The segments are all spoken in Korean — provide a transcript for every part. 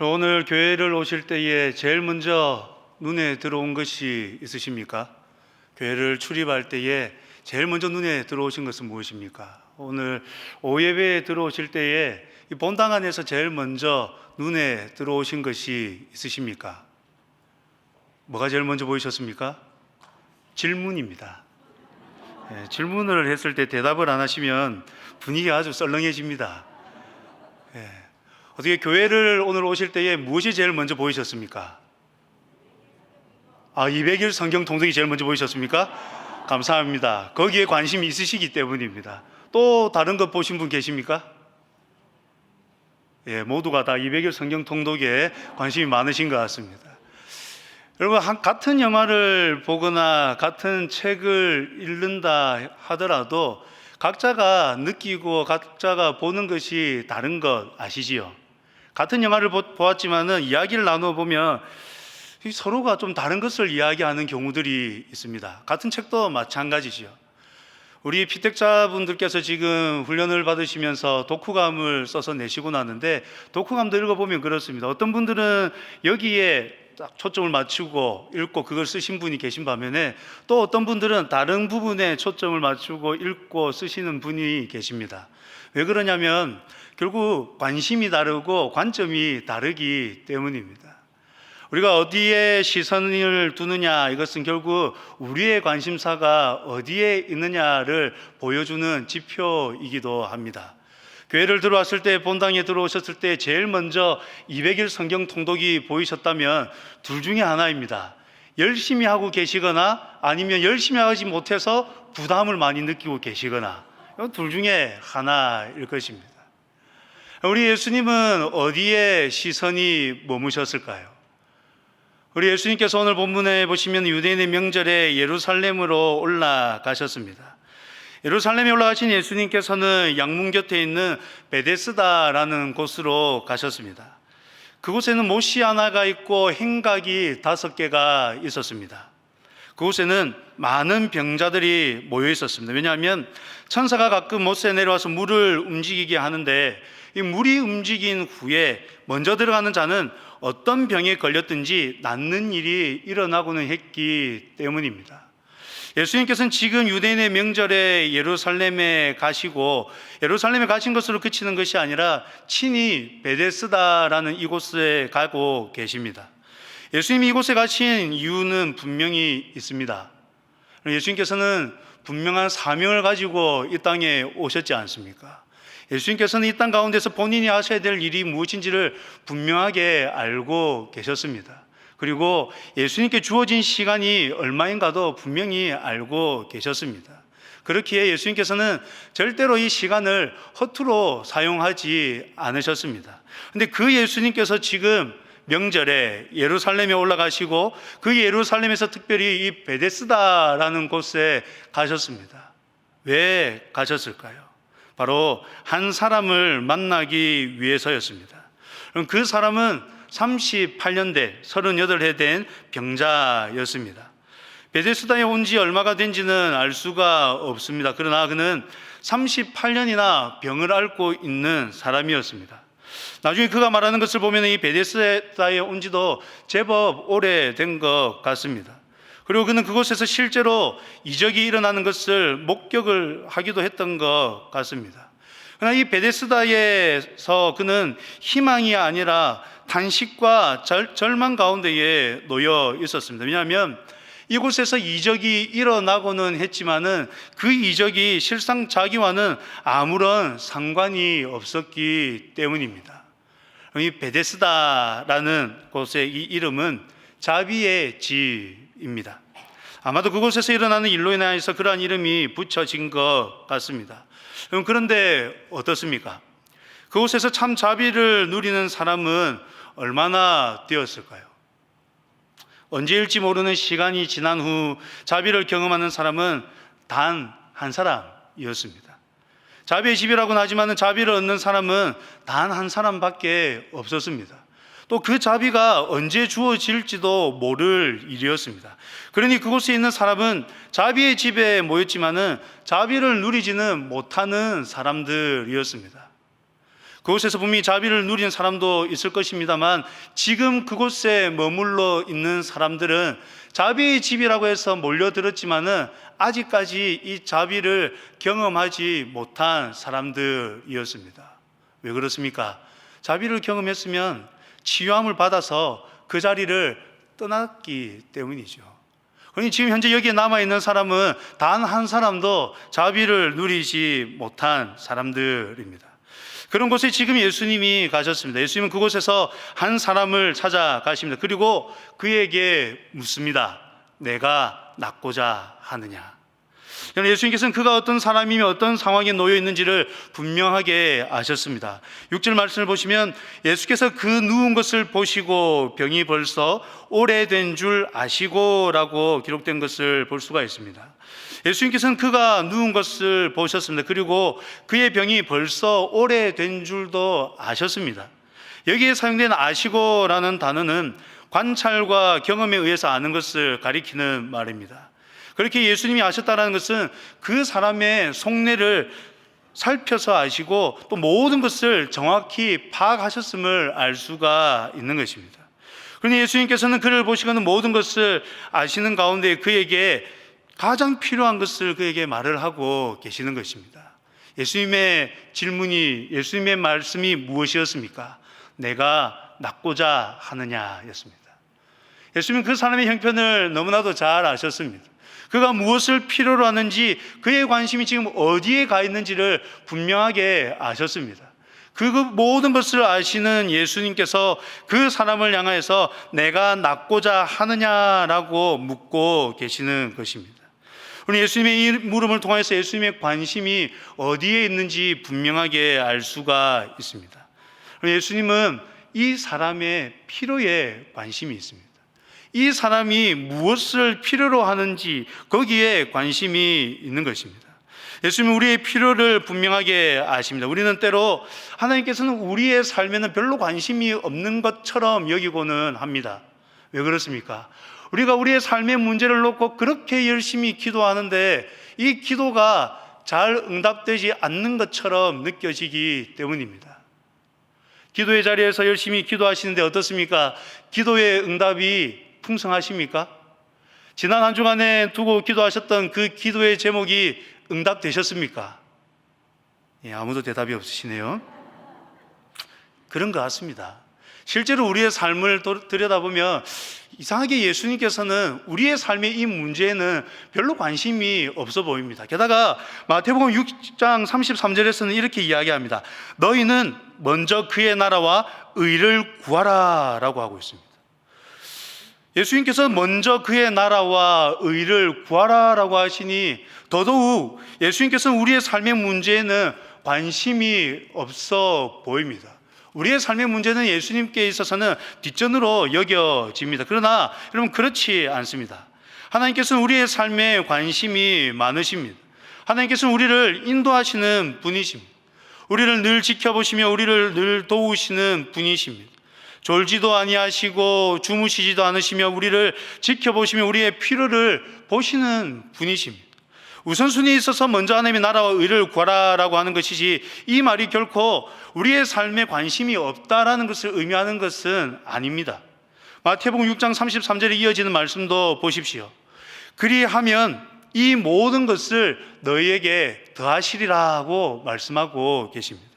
오늘 교회를 오실 때에 제일 먼저 눈에 들어온 것이 있으십니까? 교회를 출입할 때에 제일 먼저 눈에 들어오신 것은 무엇입니까? 오늘 오예배에 들어오실 때에 이 본당 안에서 제일 먼저 눈에 들어오신 것이 있으십니까? 뭐가 제일 먼저 보이셨습니까? 질문입니다. 예, 질문을 했을 때 대답을 안 하시면 분위기가 아주 썰렁해집니다. 예, 어떻게 교회를 오늘 오실 때에 무엇이 제일 먼저 보이셨습니까? 아, 200일 성경 통독이 제일 먼저 보이셨습니까? 감사합니다. 거기에 관심이 있으시기 때문입니다. 또 다른 것 보신 분 계십니까? 예, 모두가 다 200일 성경 통독에 관심이 많으신 것 같습니다. 여러분, 한, 같은 영화를 보거나 같은 책을 읽는다 하더라도 각자가 느끼고 각자가 보는 것이 다른 것 아시지요? 같은 영화를 보, 보았지만은 이야기를 나누어 보면 이 서로가 좀 다른 것을 이야기하는 경우들이 있습니다. 같은 책도 마찬가지지요. 우리 피택자분들께서 지금 훈련을 받으시면서 독후감을 써서 내시고 나는데 독후감도 읽어보면 그렇습니다. 어떤 분들은 여기에 딱 초점을 맞추고 읽고 그걸 쓰신 분이 계신 반면에 또 어떤 분들은 다른 부분에 초점을 맞추고 읽고 쓰시는 분이 계십니다. 왜 그러냐면 결국 관심이 다르고 관점이 다르기 때문입니다. 우리가 어디에 시선을 두느냐 이것은 결국 우리의 관심사가 어디에 있느냐를 보여주는 지표이기도 합니다. 교회를 들어왔을 때 본당에 들어오셨을 때 제일 먼저 200일 성경 통독이 보이셨다면 둘 중에 하나입니다. 열심히 하고 계시거나 아니면 열심히 하지 못해서 부담을 많이 느끼고 계시거나 둘 중에 하나일 것입니다. 우리 예수님은 어디에 시선이 머무셨을까요? 우리 예수님께서 오늘 본문에 보시면 유대인의 명절에 예루살렘으로 올라가셨습니다. 예루살렘에 올라가신 예수님께서는 양문 곁에 있는 베데스다라는 곳으로 가셨습니다. 그곳에는 못이 하나가 있고 행각이 다섯 개가 있었습니다. 그곳에는 많은 병자들이 모여 있었습니다. 왜냐하면 천사가 가끔 못에 내려와서 물을 움직이게 하는데 이 물이 움직인 후에 먼저 들어가는 자는 어떤 병에 걸렸든지 낫는 일이 일어나고는 했기 때문입니다. 예수님께서는 지금 유대인의 명절에 예루살렘에 가시고 예루살렘에 가신 것으로 그치는 것이 아니라 친히 베데스다라는 이곳에 가고 계십니다. 예수님이 이곳에 가신 이유는 분명히 있습니다. 예수님께서는 분명한 사명을 가지고 이 땅에 오셨지 않습니까? 예수님께서는 이 땅 가운데서 본인이 하셔야 될 일이 무엇인지를 분명하게 알고 계셨습니다. 그리고 예수님께 주어진 시간이 얼마인가도 분명히 알고 계셨습니다. 그렇기에 예수님께서는 절대로 이 시간을 허투루 사용하지 않으셨습니다. 근데 그 예수님께서 지금 명절에 예루살렘에 올라가시고 그 예루살렘에서 특별히 이 베데스다라는 곳에 가셨습니다. 왜 가셨을까요? 바로 한 사람을 만나기 위해서였습니다. 그 사람은 38년 대 38해 된 병자였습니다. 베데스다에 온 지 얼마가 된지는 알 수가 없습니다. 그러나 그는 38년이나 병을 앓고 있는 사람이었습니다. 나중에 그가 말하는 것을 보면 이 베데스다에 온 지도 제법 오래된 것 같습니다. 그리고 그는 그곳에서 실제로 이적이 일어나는 것을 목격을 하기도 했던 것 같습니다. 그러나 이 베데스다에서 그는 희망이 아니라 단식과 절, 절망 가운데에 놓여 있었습니다. 왜냐하면 이곳에서 이적이 일어나고는 했지만은 그 이적이 실상 자기와는 아무런 상관이 없었기 때문입니다. 이 베데스다라는 곳의 이 이름은 자비의 집 입니다. 아마도 그곳에서 일어나는 일로 인하여서 그러한 이름이 붙여진 것 같습니다. 그런데 어떻습니까? 그곳에서 참 자비를 누리는 사람은 얼마나 되었을까요? 언제일지 모르는 시간이 지난 후 자비를 경험하는 사람은 단 한 사람이었습니다. 자비의 집이라고는 하지만 자비를 얻는 사람은 단 한 사람밖에 없었습니다. 또 그 자비가 언제 주어질지도 모를 일이었습니다. 그러니 그곳에 있는 사람은 자비의 집에 모였지만은 자비를 누리지는 못하는 사람들이었습니다. 그곳에서 분명히 자비를 누리는 사람도 있을 것입니다만 지금 그곳에 머물러 있는 사람들은 자비의 집이라고 해서 몰려들었지만은 아직까지 이 자비를 경험하지 못한 사람들이었습니다. 왜 그렇습니까? 자비를 경험했으면 치유함을 받아서 그 자리를 떠났기 때문이죠. 그러니 지금 현재 여기에 남아 있는 사람은 단 한 사람도 자비를 누리지 못한 사람들입니다. 그런 곳에 지금 예수님이 가셨습니다. 예수님은 그곳에서 한 사람을 찾아가십니다. 그리고 그에게 묻습니다. 내가 낫고자 하느냐? 그러나 예수님께서는 그가 어떤 사람이며 어떤 상황에 놓여 있는지를 분명하게 아셨습니다. 6절 말씀을 보시면 예수께서 그 누운 것을 보시고 병이 벌써 오래된 줄 아시고라고 기록된 것을 볼 수가 있습니다. 예수님께서는 그가 누운 것을 보셨습니다. 그리고 그의 병이 벌써 오래된 줄도 아셨습니다. 여기에 사용된 아시고라는 단어는 관찰과 경험에 의해서 아는 것을 가리키는 말입니다. 그렇게 예수님이 아셨다는 것은 그 사람의 속내를 살펴서 아시고 또 모든 것을 정확히 파악하셨음을 알 수가 있는 것입니다. 그러니 예수님께서는 그를 보시고는 모든 것을 아시는 가운데 그에게 가장 필요한 것을 그에게 말을 하고 계시는 것입니다. 예수님의 질문이 예수님의 말씀이 무엇이었습니까? 내가 낫고자 하느냐였습니다. 예수님은 그 사람의 형편을 너무나도 잘 아셨습니다. 그가 무엇을 필요로 하는지 그의 관심이 지금 어디에 가 있는지를 분명하게 아셨습니다. 그 모든 것을 아시는 예수님께서 그 사람을 향하여서 내가 낫고자 하느냐라고 묻고 계시는 것입니다. 우리 예수님의 이 물음을 통해서 예수님의 관심이 어디에 있는지 분명하게 알 수가 있습니다. 예수님은 이 사람의 필요에 관심이 있습니다. 이 사람이 무엇을 필요로 하는지 거기에 관심이 있는 것입니다. 예수님은 우리의 필요를 분명하게 아십니다. 우리는 때로 하나님께서는 우리의 삶에는 별로 관심이 없는 것처럼 여기고는 합니다. 왜 그렇습니까? 우리가 우리의 삶의 문제를 놓고 그렇게 열심히 기도하는데 이 기도가 잘 응답되지 않는 것처럼 느껴지기 때문입니다. 기도의 자리에서 열심히 기도하시는데 어떻습니까? 기도의 응답이 풍성하십니까? 지난 한 주간에 두고 기도하셨던 그 기도의 제목이 응답되셨습니까? 예, 아무도 대답이 없으시네요. 그런 것 같습니다. 실제로 우리의 삶을 들여다보면 이상하게 예수님께서는 우리의 삶의 이 문제에는 별로 관심이 없어 보입니다. 게다가 마태복음 6장 33절에서는 이렇게 이야기합니다. 너희는 먼저 그의 나라와 의를 구하라 라고 하고 있습니다. 예수님께서 먼저 그의 나라와 의를 구하라라고 하시니 더더욱 예수님께서는 우리의 삶의 문제에는 관심이 없어 보입니다. 우리의 삶의 문제는 예수님께 있어서는 뒷전으로 여겨집니다. 그러나 여러분 그렇지 않습니다. 하나님께서는 우리의 삶에 관심이 많으십니다. 하나님께서는 우리를 인도하시는 분이십니다. 우리를 늘 지켜보시며 우리를 늘 도우시는 분이십니다. 졸지도 아니하시고 주무시지도 않으시며 우리를 지켜보시며 우리의 필요를 보시는 분이십니다. 우선순위에 있어서 먼저 하나님의 나라와 의를 구하라라고 하는 것이지 이 말이 결코 우리의 삶에 관심이 없다라는 것을 의미하는 것은 아닙니다. 마태복음 6장 33절에 이어지는 말씀도 보십시오. 그리하면 이 모든 것을 너희에게 더하시리라고 말씀하고 계십니다.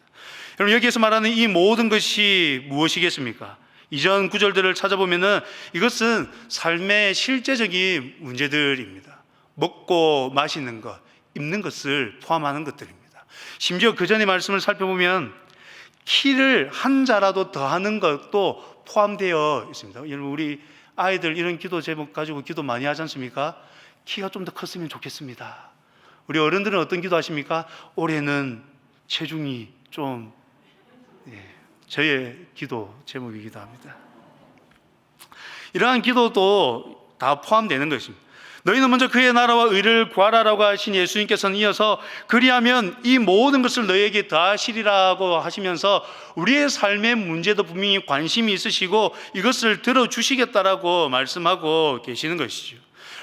여러분 여기에서 말하는 이 모든 것이 무엇이겠습니까? 이전 구절들을 찾아보면은 이것은 삶의 실제적인 문제들입니다. 먹고 마시는 것, 입는 것을 포함하는 것들입니다. 심지어 그 전의 말씀을 살펴보면 키를 한 자라도 더하는 것도 포함되어 있습니다. 여러분 우리 아이들 이런 기도 제목 가지고 기도 많이 하지 않습니까? 키가 좀 더 컸으면 좋겠습니다. 우리 어른들은 어떤 기도 하십니까? 올해는 체중이 좀 예, 저의 기도 제목이기도 합니다. 이러한 기도도 다 포함되는 것입니다. 너희는 먼저 그의 나라와 의를 구하라라고 하신 예수님께서는 이어서 그리하면 이 모든 것을 너희에게 더하시리라고 하시면서 우리의 삶의 문제도 분명히 관심이 있으시고 이것을 들어주시겠다라고 말씀하고 계시는 것이죠.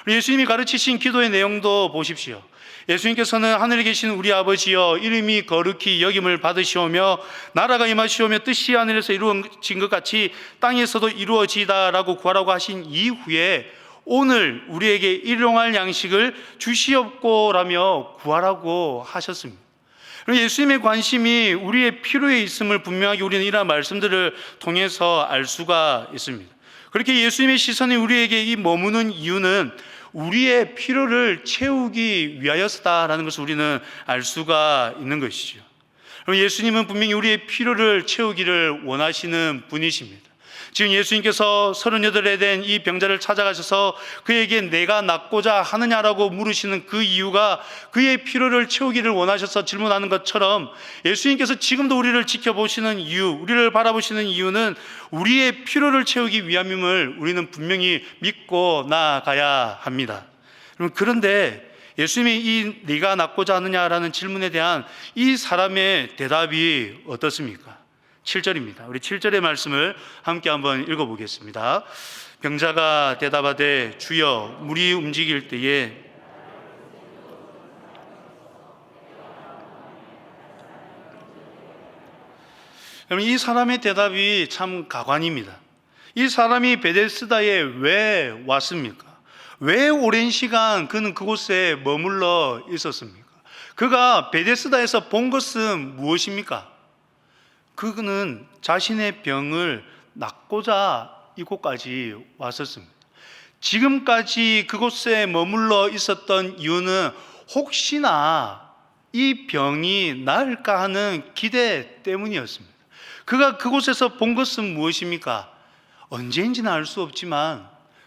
예수님이 가르치신 기도의 내용도 보십시오. 예수님께서는 하늘에 계신 우리 아버지여 이름이 거룩히 여김을 받으시오며 나라가 임하시오며 뜻이 하늘에서 이루어진 것 같이 땅에서도 이루어지다라고 구하라고 하신 이후에 오늘 우리에게 일용할 양식을 주시옵고라며 구하라고 하셨습니다. 예수님의 관심이 우리의 필요에 있음을 분명하게 우리는 이러한 말씀들을 통해서 알 수가 있습니다. 그렇게 예수님의 시선이 우리에게 이 머무는 이유는 우리의 필요를 채우기 위하여서다라는 것을 우리는 알 수가 있는 것이죠. 예수님은 분명히 우리의 필요를 채우기를 원하시는 분이십니다. 지금 예수님께서 38에 된 이 병자를 찾아가셔서 그에게 내가 낫고자 하느냐라고 물으시는 그 이유가 그의 필요를 채우기를 원하셔서 질문하는 것처럼 예수님께서 지금도 우리를 지켜보시는 이유, 우리를 바라보시는 이유는 우리의 필요를 채우기 위함임을 우리는 분명히 믿고 나아가야 합니다. 그런데 예수님이 이 네가 낫고자 하느냐라는 질문에 대한 이 사람의 대답이 어떻습니까? 7절입니다. 우리 7절의 말씀을 함께 한번 읽어 보겠습니다. 병자가 대답하되 주여 물이 움직일 때에 이 사람의 대답이 참 가관입니다. 이 사람이 베데스다에 왜 왔습니까? 왜 오랜 시간 그는 그곳에 머물러 있었습니까? 그가 베데스다에서 본 것은 무엇입니까? 그는 자신의 병을 낫고자 이곳까지 왔었습니다. 지금까지 그곳에 머물러 있었던 이유는 혹시나 이 병이 나을까 하는 기대 때문이었습니다. 그가 그곳에서 본 것은 무엇입니까? 언제인지는 알 수 없지만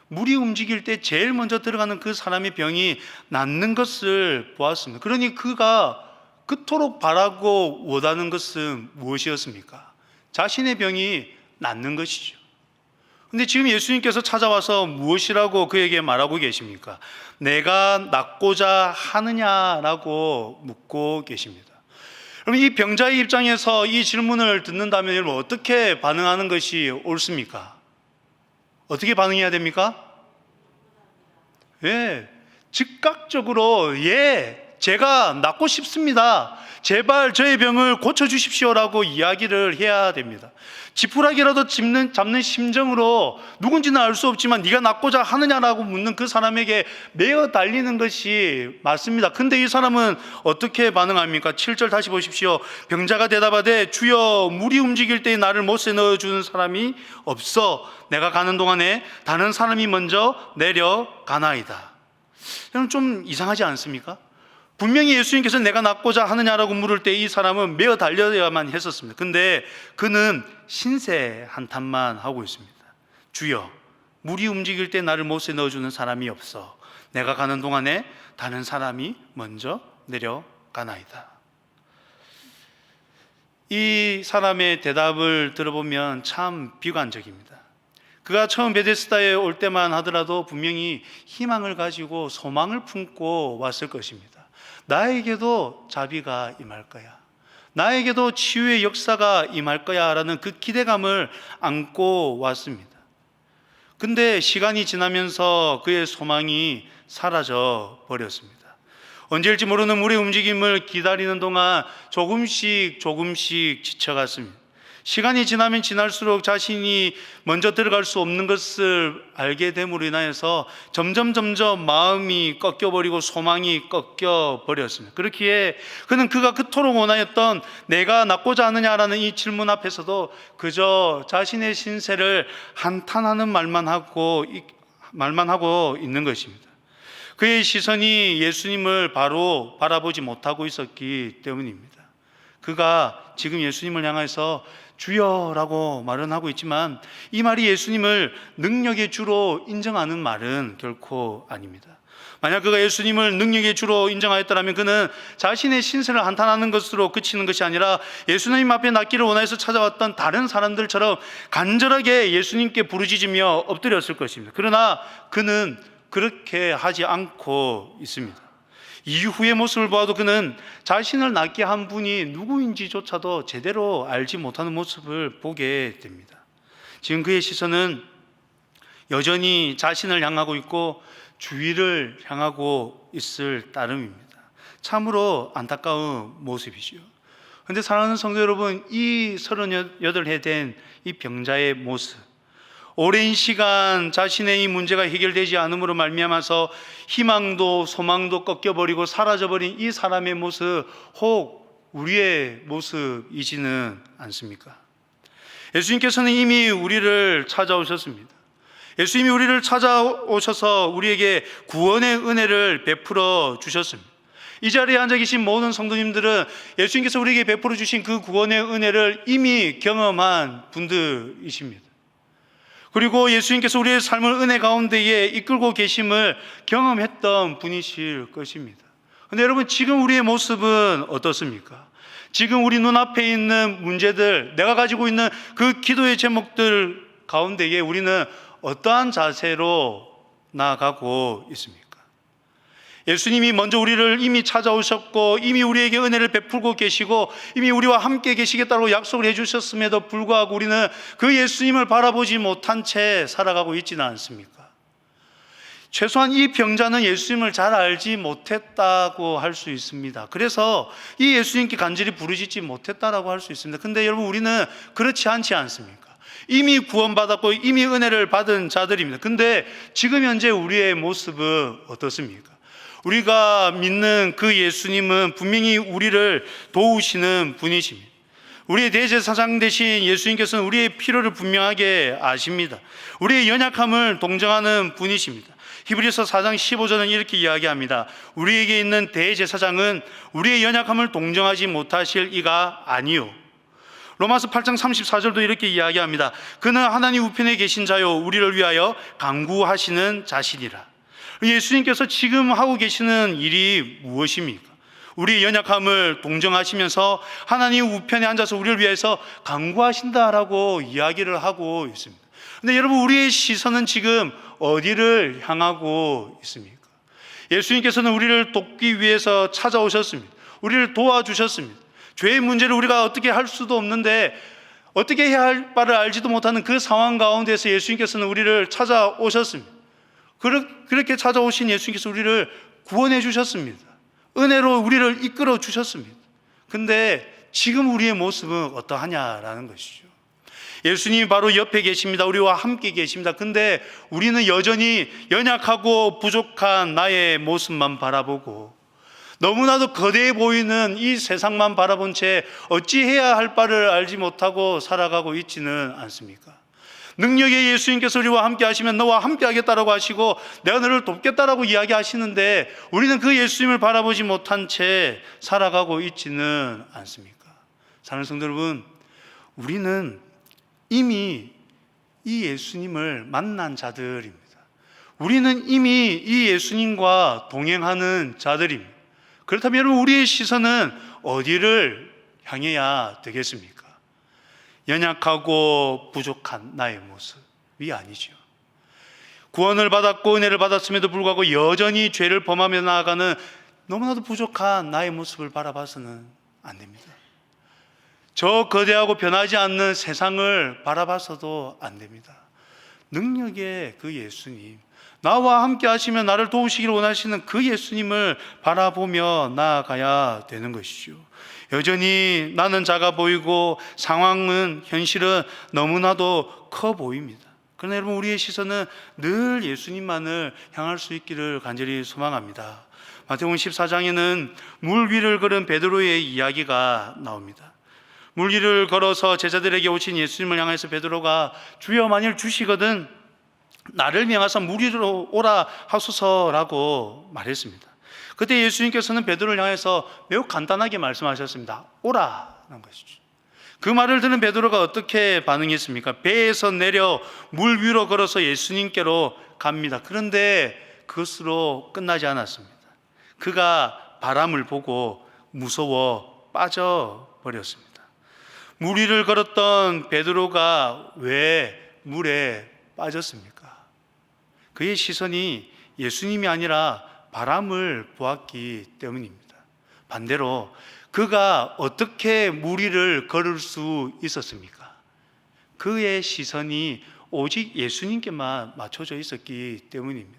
물이 움직일 때 제일 먼저 들어가는 그 사람의 병이 낫는 것을 보았습니다. 그러니 그가 그토록 바라고 원하는 것은 무엇이었습니까? 자신의 병이 낫는 것이죠. 근데 지금 예수님께서 찾아와서 무엇이라고 그에게 말하고 계십니까? 내가 낫고자 하느냐라고 묻고 계십니다. 그럼 이 병자의 입장에서 이 질문을 듣는다면 여러분 어떻게 반응하는 것이 옳습니까? 어떻게 반응해야 됩니까? 예, 즉각적으로 예, 제가 낫고 싶습니다. 제발 저의 병을 고쳐 주십시오라고 이야기를 해야 됩니다. 지푸라기라도 잡는, 잡는 심정으로 누군지는 알 수 없지만 네가 낫고자 하느냐라고 묻는 그 사람에게 매어 달리는 것이 맞습니다. 근데 이 사람은 어떻게 반응합니까? 7절 다시 보십시오. 병자가 대답하되 주여 물이 움직일 때 나를 못에 넣어 주는 사람이 없어 내가 가는 동안에 다른 사람이 먼저 내려가나이다. 여러분 좀 이상하지 않습니까? 분명히 예수님께서 내가 낫고자 하느냐라고 물을 때 이 사람은 매어 달려야만 했었습니다. 근데 그는 신세 한탄만 하고 있습니다. 주여, 물이 움직일 때 나를 못에 넣어주는 사람이 없어. 내가 가는 동안에 다른 사람이 먼저 내려가나이다. 이 사람의 대답을 들어보면 참 비관적입니다. 그가 처음 베데스다에 올 때만 하더라도 분명히 희망을 가지고 소망을 품고 왔을 것입니다. 나에게도 자비가 임할 거야. 나에게도 치유의 역사가 임할 거야. 라는 그 기대감을 안고 왔습니다. 근데 시간이 지나면서 그의 소망이 사라져 버렸습니다. 언제일지 모르는 물의 움직임을 기다리는 동안 조금씩 조금씩 지쳐갔습니다. 시간이 지나면 지날수록 자신이 먼저 들어갈 수 없는 것을 알게 됨으로 인하여서 점점 점점 마음이 꺾여버리고 소망이 꺾여버렸습니다. 그렇기에 그는 그가 그토록 원하였던 내가 낫고자 하느냐라는 이 질문 앞에서도 그저 자신의 신세를 한탄하는 말만 하고, 말만 하고 있는 것입니다. 그의 시선이 예수님을 바로 바라보지 못하고 있었기 때문입니다. 그가 지금 예수님을 향해서 주여라고 말은 하고 있지만 이 말이 예수님을 능력의 주로 인정하는 말은 결코 아닙니다. 만약 그가 예수님을 능력의 주로 인정하였다면 그는 자신의 신세를 한탄하는 것으로 그치는 것이 아니라 예수님 앞에 낫기를 원하여서 찾아왔던 다른 사람들처럼 간절하게 예수님께 부르짖으며 엎드렸을 것입니다. 그러나 그는 그렇게 하지 않고 있습니다. 이후의 모습을 보아도 그는 자신을 낫게 한 분이 누구인지조차도 제대로 알지 못하는 모습을 보게 됩니다. 지금 그의 시선은 여전히 자신을 향하고 있고 주위를 향하고 있을 따름입니다. 참으로 안타까운 모습이죠. 근데 사랑하는 성도 여러분, 이 38해 된 이 병자의 모습, 오랜 시간 자신의 이 문제가 해결되지 않음으로 말미암아서 희망도 소망도 꺾여버리고 사라져버린 이 사람의 모습 혹 우리의 모습이지는 않습니까? 예수님께서는 이미 우리를 찾아오셨습니다. 예수님이 우리를 찾아오셔서 우리에게 구원의 은혜를 베풀어 주셨습니다. 이 자리에 앉아 계신 모든 성도님들은 예수님께서 우리에게 베풀어 주신 그 구원의 은혜를 이미 경험한 분들이십니다. 그리고 예수님께서 우리의 삶을 은혜 가운데에 이끌고 계심을 경험했던 분이실 것입니다. 근데 여러분 지금 우리의 모습은 어떻습니까? 지금 우리 눈앞에 있는 문제들, 내가 가지고 있는 그 기도의 제목들 가운데에 우리는 어떠한 자세로 나아가고 있습니까? 예수님이 먼저 우리를 이미 찾아오셨고 이미 우리에게 은혜를 베풀고 계시고 이미 우리와 함께 계시겠다고 약속을 해주셨음에도 불구하고 우리는 그 예수님을 바라보지 못한 채 살아가고 있지는 않습니까? 최소한 이 병자는 예수님을 잘 알지 못했다고 할 수 있습니다. 그래서 이 예수님께 간절히 부르짖지 못했다라고 할 수 있습니다. 근데 여러분 우리는 그렇지 않지 않습니까? 이미 구원받았고 이미 은혜를 받은 자들입니다. 근데 지금 현재 우리의 모습은 어떻습니까? 우리가 믿는 그 예수님은 분명히 우리를 도우시는 분이십니다. 우리의 대제사장 대신 예수님께서는 우리의 필요를 분명하게 아십니다. 우리의 연약함을 동정하는 분이십니다. 히브리서 4장 15절은 이렇게 이야기합니다. 우리에게 있는 대제사장은 우리의 연약함을 동정하지 못하실 이가 아니요. 로마서 8장 34절도 이렇게 이야기합니다. 그는 하나님 우편에 계신 자요 우리를 위하여 강구하시는 자신이라. 예수님께서 지금 하고 계시는 일이 무엇입니까? 우리의 연약함을 동정하시면서 하나님 우편에 앉아서 우리를 위해서 강구하신다라고 이야기를 하고 있습니다. 근데 여러분 우리의 시선은 지금 어디를 향하고 있습니까? 예수님께서는 우리를 돕기 위해서 찾아오셨습니다. 우리를 도와주셨습니다. 죄의 문제를 우리가 어떻게 할 수도 없는데 어떻게 해야 할 바를 알지도 못하는 그 상황 가운데서 예수님께서는 우리를 찾아오셨습니다. 그렇게 찾아오신 예수님께서 우리를 구원해 주셨습니다. 은혜로 우리를 이끌어 주셨습니다. 근데 지금 우리의 모습은 어떠하냐라는 것이죠. 예수님이 바로 옆에 계십니다. 우리와 함께 계십니다. 근데 우리는 여전히 연약하고 부족한 나의 모습만 바라보고 너무나도 거대해 보이는 이 세상만 바라본 채 어찌해야 할 바를 알지 못하고 살아가고 있지는 않습니까? 능력의 예수님께서 우리와 함께 하시면 너와 함께 하겠다라고 하시고 내가 너를 돕겠다라고 이야기하시는데 우리는 그 예수님을 바라보지 못한 채 살아가고 있지는 않습니까? 사는 성도 여러분, 우리는 이미 이 예수님을 만난 자들입니다. 우리는 이미 이 예수님과 동행하는 자들입니다. 그렇다면 여러분, 우리의 시선은 어디를 향해야 되겠습니까? 연약하고 부족한 나의 모습이 아니죠. 구원을 받았고 은혜를 받았음에도 불구하고 여전히 죄를 범하며 나아가는 너무나도 부족한 나의 모습을 바라봐서는 안 됩니다. 저 거대하고 변하지 않는 세상을 바라봐서도 안 됩니다. 능력의 그 예수님, 나와 함께 하시면 나를 도우시기를 원하시는 그 예수님을 바라보며 나아가야 되는 것이죠. 여전히 나는 작아 보이고 상황은 현실은 너무나도 커 보입니다. 그러나 여러분 우리의 시선은 늘 예수님만을 향할 수 있기를 간절히 소망합니다. 마태복음 14장에는 물 위를 걸은 베드로의 이야기가 나옵니다. 물 위를 걸어서 제자들에게 오신 예수님을 향해서 베드로가 주여 만일 주시거든 나를 명하사 물 위로 오라 하소서라고 말했습니다. 그때 예수님께서는 베드로를 향해서 매우 간단하게 말씀하셨습니다. 오라는 것이죠. 그 말을 듣는 베드로가 어떻게 반응했습니까? 배에서 내려 물 위로 걸어서 예수님께로 갑니다. 그런데 그것으로 끝나지 않았습니다. 그가 바람을 보고 무서워 빠져 버렸습니다. 물 위를 걸었던 베드로가 왜 물에 빠졌습니까? 그의 시선이 예수님이 아니라 바람을 보았기 때문입니다. 반대로 그가 어떻게 무리를 걸을 수 있었습니까? 그의 시선이 오직 예수님께만 맞춰져 있었기 때문입니다.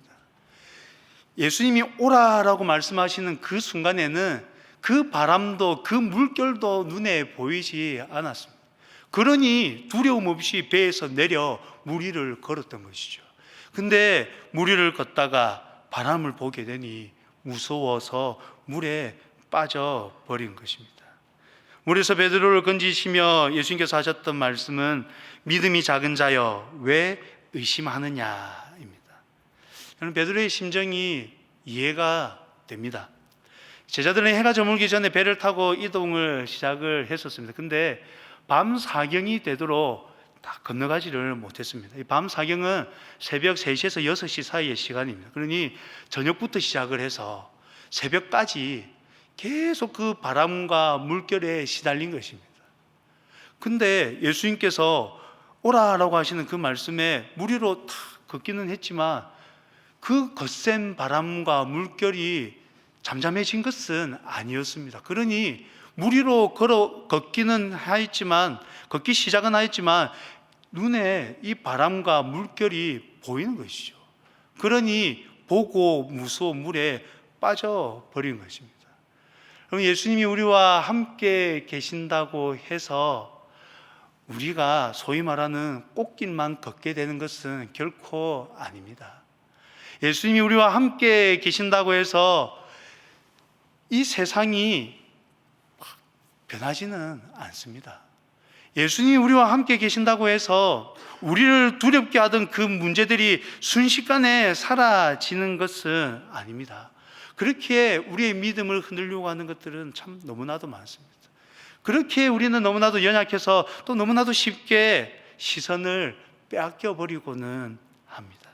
예수님이 오라라고 말씀하시는 그 순간에는 그 바람도 그 물결도 눈에 보이지 않았습니다. 그러니 두려움 없이 배에서 내려 물 위를 걸었던 것이죠. 근데 물 위를 걷다가 바람을 보게 되니 무서워서 물에 빠져 버린 것입니다. 물에서 베드로를 건지시며 예수님께서 하셨던 말씀은 믿음이 작은 자여 왜 의심하느냐입니다. 저는 베드로의 심정이 이해가 됩니다. 제자들은 해가 저물기 전에 배를 타고 이동을 시작을 했었습니다. 근데 밤 사경이 되도록 다 건너가지를 못했습니다. 이밤 사경은 새벽 3시에서 6시 사이의 시간입니다. 그러니 저녁부터 시작을 해서 새벽까지 계속 그 바람과 물결에 시달린 것입니다. 근데 예수님께서 오라라고 하시는 그 말씀에 무리로 탁 걷기는 했지만 그 거센 바람과 물결이 잠잠해진 것은 아니었습니다. 그러니 무리로 걸어 걷기는 하였지만 걷기 시작은 하였지만 눈에 이 바람과 물결이 보이는 것이죠. 그러니 보고 무서워 물에 빠져 버린 것입니다. 그럼 예수님이 우리와 함께 계신다고 해서 우리가 소위 말하는 꽃길만 걷게 되는 것은 결코 아닙니다. 예수님이 우리와 함께 계신다고 해서 이 세상이 변하지는 않습니다. 예수님이 우리와 함께 계신다고 해서 우리를 두렵게 하던 그 문제들이 순식간에 사라지는 것은 아닙니다. 그렇게 우리의 믿음을 흔들려고 하는 것들은 참 너무나도 많습니다. 그렇게 우리는 너무나도 연약해서 또 너무나도 쉽게 시선을 빼앗겨 버리고는 합니다.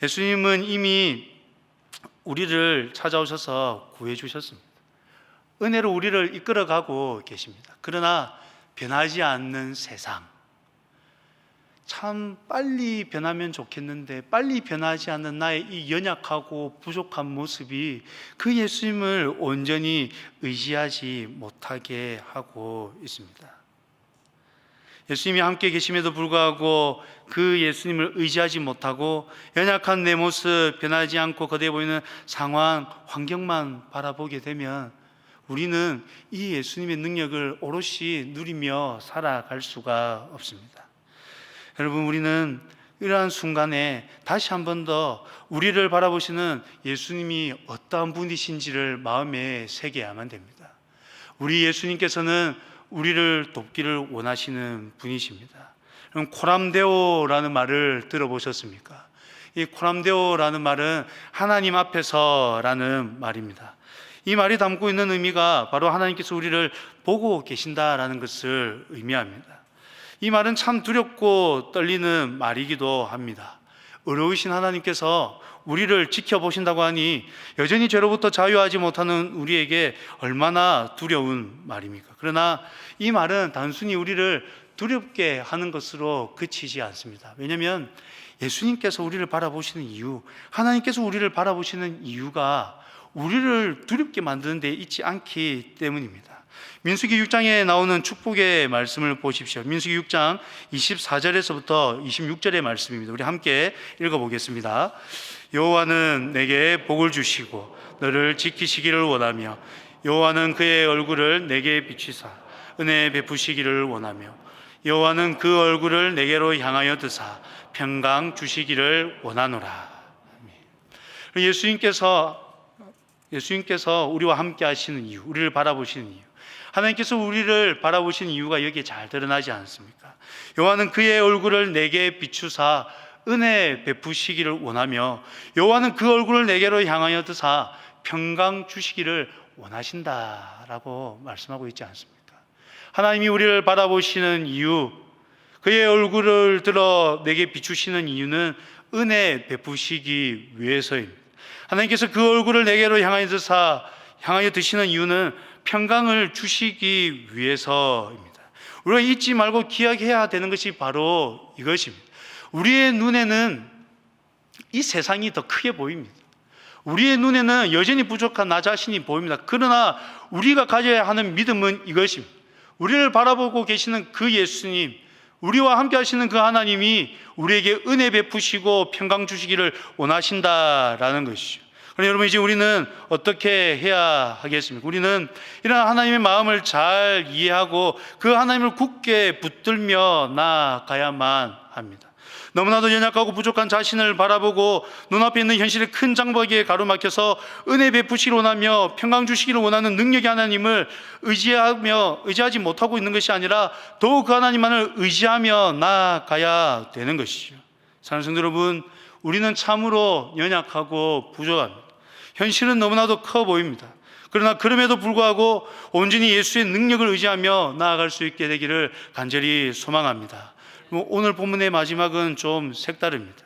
예수님은 이미 우리를 찾아오셔서 구해 주셨습니다. 은혜로 우리를 이끌어 가고 계십니다. 그러나 변하지 않는 세상. 참 빨리 변하면 좋겠는데 빨리 변하지 않는 나의 이 연약하고 부족한 모습이 그 예수님을 온전히 의지하지 못하게 하고 있습니다. 예수님이 함께 계심에도 불구하고 그 예수님을 의지하지 못하고 연약한 내 모습 변하지 않고 거대해 보이는 상황, 환경만 바라보게 되면 우리는 이 예수님의 능력을 오롯이 누리며 살아갈 수가 없습니다. 여러분, 우리는 이러한 순간에 다시 한 번 더 우리를 바라보시는 예수님이 어떠한 분이신지를 마음에 새겨야만 됩니다. 우리 예수님께서는 우리를 돕기를 원하시는 분이십니다. 그럼 코람데오라는 말을 들어보셨습니까? 이 코람데오라는 말은 하나님 앞에서라는 말입니다. 이 말이 담고 있는 의미가 바로 하나님께서 우리를 보고 계신다라는 것을 의미합니다. 이 말은 참 두렵고 떨리는 말이기도 합니다. 어려우신 하나님께서 우리를 지켜보신다고 하니 여전히 죄로부터 자유하지 못하는 우리에게 얼마나 두려운 말입니까? 그러나 이 말은 단순히 우리를 두렵게 하는 것으로 그치지 않습니다. 왜냐하면 예수님께서 우리를 바라보시는 이유, 하나님께서 우리를 바라보시는 이유가 우리를 두렵게 만드는 데 있지 않기 때문입니다. 민수기 6장에 나오는 축복의 말씀을 보십시오. 민수기 6장 24절에서부터 26절의 말씀입니다. 우리 함께 읽어 보겠습니다. 여호와는 내게 복을 주시고 너를 지키시기를 원하며 여호와는 그의 얼굴을 내게 비추사 은혜 베푸시기를 원하며 여호와는 그 얼굴을 내게로 향하여 드사 평강 주시기를 원하노라. 예수님께서 예수님께서 우리와 함께 하시는 이유, 우리를 바라보시는 이유. 하나님께서 우리를 바라보시는 이유가 여기에 잘 드러나지 않습니까? 요한은 그의 얼굴을 내게 비추사 은혜 베푸시기를 원하며 여호와는 그 얼굴을 내게로 향하여 드사 평강 주시기를 원하신다라고 말씀하고 있지 않습니까? 하나님이 우리를 바라보시는 이유, 그의 얼굴을 들어 내게 비추시는 이유는 은혜 베푸시기 위해서입니다. 하나님께서 그 얼굴을 내게로 향하여 드사 향하여 드시는 이유는 평강을 주시기 위해서입니다. 우리가 잊지 말고 기억해야 되는 것이 바로 이것입니다. 우리의 눈에는 이 세상이 더 크게 보입니다. 우리의 눈에는 여전히 부족한 나 자신이 보입니다. 그러나 우리가 가져야 하는 믿음은 이것입니다. 우리를 바라보고 계시는 그 예수님, 우리와 함께 하시는 그 하나님이 우리에게 은혜 베푸시고 평강 주시기를 원하신다라는 것이죠. 그럼 여러분 이제 우리는 어떻게 해야 하겠습니까? 우리는 이런 하나님의 마음을 잘 이해하고 그 하나님을 굳게 붙들며 나아가야만 합니다. 너무나도 연약하고 부족한 자신을 바라보고 눈앞에 있는 현실의 큰 장벽에 가로막혀서 은혜 베푸시기를 원하며 평강 주시기를 원하는 능력의 하나님을 의지하며 의지하지 못하고 있는 것이 아니라 더욱 그 하나님만을 의지하며 나아가야 되는 것이죠. 사랑하는 성도 여러분, 우리는 참으로 연약하고 부족합니다. 현실은 너무나도 커 보입니다. 그러나 그럼에도 불구하고 온전히 예수의 능력을 의지하며 나아갈 수 있게 되기를 간절히 소망합니다. 뭐 오늘 본문의 마지막은 좀 색다릅니다.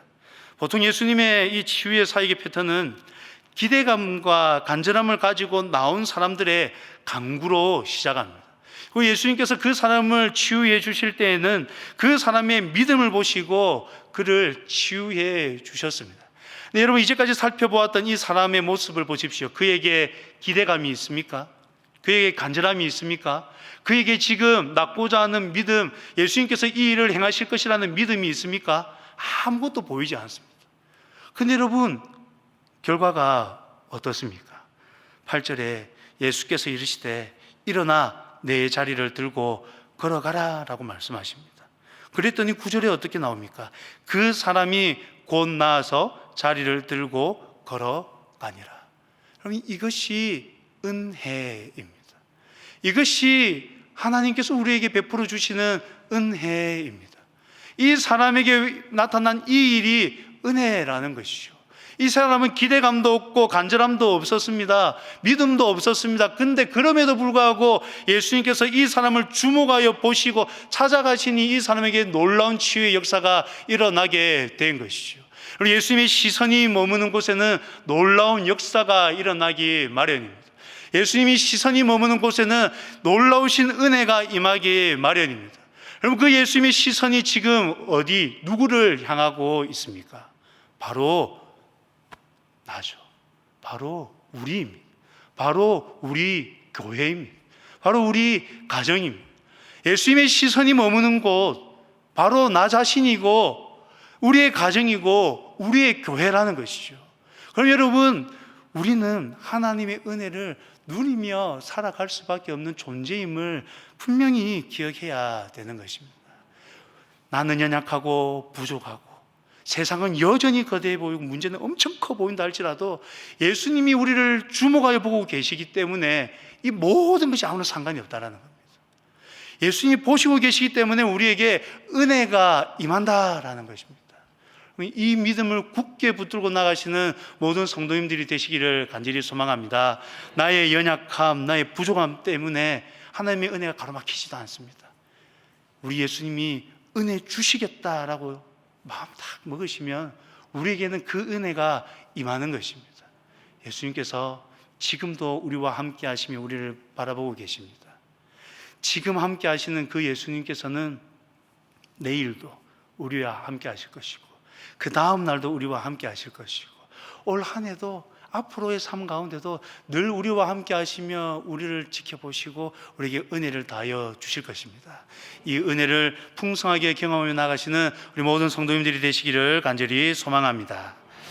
보통 예수님의 이 치유의 사역의 패턴은 기대감과 간절함을 가지고 나온 사람들의 강구로 시작합니다. 그 예수님께서 그 사람을 치유해 주실 때에는 그 사람의 믿음을 보시고 그를 치유해 주셨습니다. 네, 여러분 이제까지 살펴보았던 이 사람의 모습을 보십시오. 그에게 기대감이 있습니까? 그에게 간절함이 있습니까? 그에게 지금 낳고자 하는 믿음, 예수님께서 이 일을 행하실 것이라는 믿음이 있습니까? 아무것도 보이지 않습니다. 근데 여러분, 결과가 어떻습니까? 8절에 예수께서 이르시되 일어나 내 자리를 들고 걸어가라 라고 말씀하십니다. 그랬더니 9절에 어떻게 나옵니까? 그 사람이 곧 나아서 자리를 들고 걸어가니라. 그럼 이것이 은혜입니다. 이것이 하나님께서 우리에게 베풀어 주시는 은혜입니다. 이 사람에게 나타난 이 일이 은혜라는 것이죠. 이 사람은 기대감도 없고 간절함도 없었습니다. 믿음도 없었습니다. 근데 그럼에도 불구하고 예수님께서 이 사람을 주목하여 보시고 찾아가시니 이 사람에게 놀라운 치유의 역사가 일어나게 된 것이죠. 그리고 예수님의 시선이 머무는 곳에는 놀라운 역사가 일어나기 마련입니다. 예수님이 시선이 머무는 곳에는 놀라우신 은혜가 임하기 마련입니다. 여러분 그 예수님의 시선이 지금 어디 누구를 향하고 있습니까? 바로 나죠. 바로 우리입니다. 바로 우리 교회입니다. 바로 우리 가정입니다. 예수님의 시선이 머무는 곳 바로 나 자신이고 우리의 가정이고 우리의 교회라는 것이죠. 그럼 여러분 우리는 하나님의 은혜를 누리며 살아갈 수밖에 없는 존재임을 분명히 기억해야 되는 것입니다. 나는 연약하고 부족하고 세상은 여전히 거대해 보이고 문제는 엄청 커 보인다 할지라도 예수님이 우리를 주목하여 보고 계시기 때문에 이 모든 것이 아무런 상관이 없다라는 겁니다. 예수님이 보시고 계시기 때문에 우리에게 은혜가 임한다라는 것입니다. 이 믿음을 굳게 붙들고 나가시는 모든 성도님들이 되시기를 간절히 소망합니다. 나의 연약함, 나의 부족함 때문에 하나님의 은혜가 가로막히지도 않습니다. 우리 예수님이 은혜 주시겠다라고 마음 딱 먹으시면 우리에게는 그 은혜가 임하는 것입니다. 예수님께서 지금도 우리와 함께 하시며 우리를 바라보고 계십니다. 지금 함께 하시는 그 예수님께서는 내일도 우리와 함께 하실 것이고 그 다음 날도 우리와 함께 하실 것이고 올 한 해도 앞으로의 삶 가운데도 늘 우리와 함께 하시며 우리를 지켜보시고 우리에게 은혜를 다하여 주실 것입니다. 이 은혜를 풍성하게 경험하며 나가시는 우리 모든 성도님들이 되시기를 간절히 소망합니다.